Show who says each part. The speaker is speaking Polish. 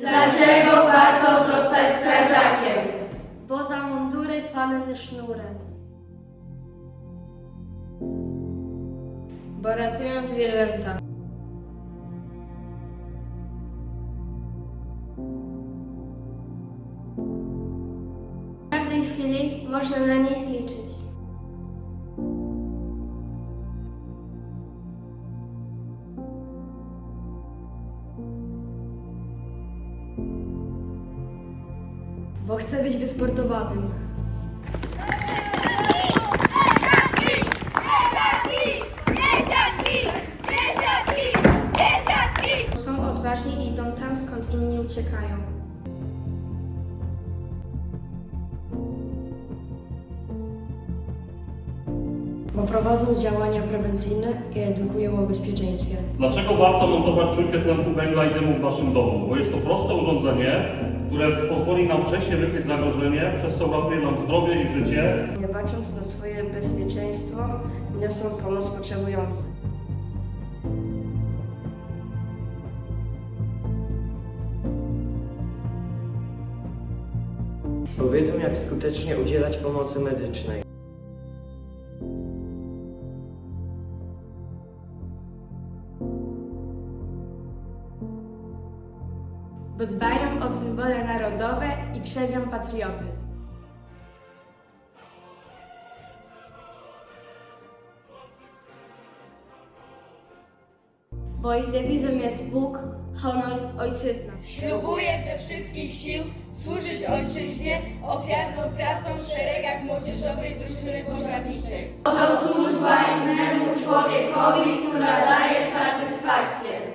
Speaker 1: Dlaczego warto zostać strażakiem?
Speaker 2: Bo za mundury panny sznurem.
Speaker 1: Bo ratują zwierzęta.
Speaker 2: W każdej chwili można na nich liczyć.
Speaker 1: Bo chcę być wysportowanym.
Speaker 2: Są odważni i idą tam, skąd inni uciekają.
Speaker 1: Bo prowadzą działania prewencyjne i edukują o bezpieczeństwie.
Speaker 3: Dlaczego warto montować czujkę tlenku węgla i dymu w naszym domu? Bo jest to proste urządzenie, które pozwoli nam wcześniej wykryć zagrożenie, przez co uratuje nam zdrowie i życie.
Speaker 4: Nie bacząc na swoje bezpieczeństwo, niosą pomoc potrzebującym.
Speaker 5: bo wiedzą jak skutecznie udzielać pomocy medycznej.
Speaker 2: Bo dbają o symbole narodowe i krzewią patriotyzm. Bo ich dewizem jest Bóg, honor, ojczyzna.
Speaker 6: Ślubuję ze wszystkich sił służyć ojczyźnie ofiarną pracą w szeregach młodzieżowej drużyny pożarniczej.
Speaker 1: Oto służba innemu człowiekowi, która daje satysfakcję.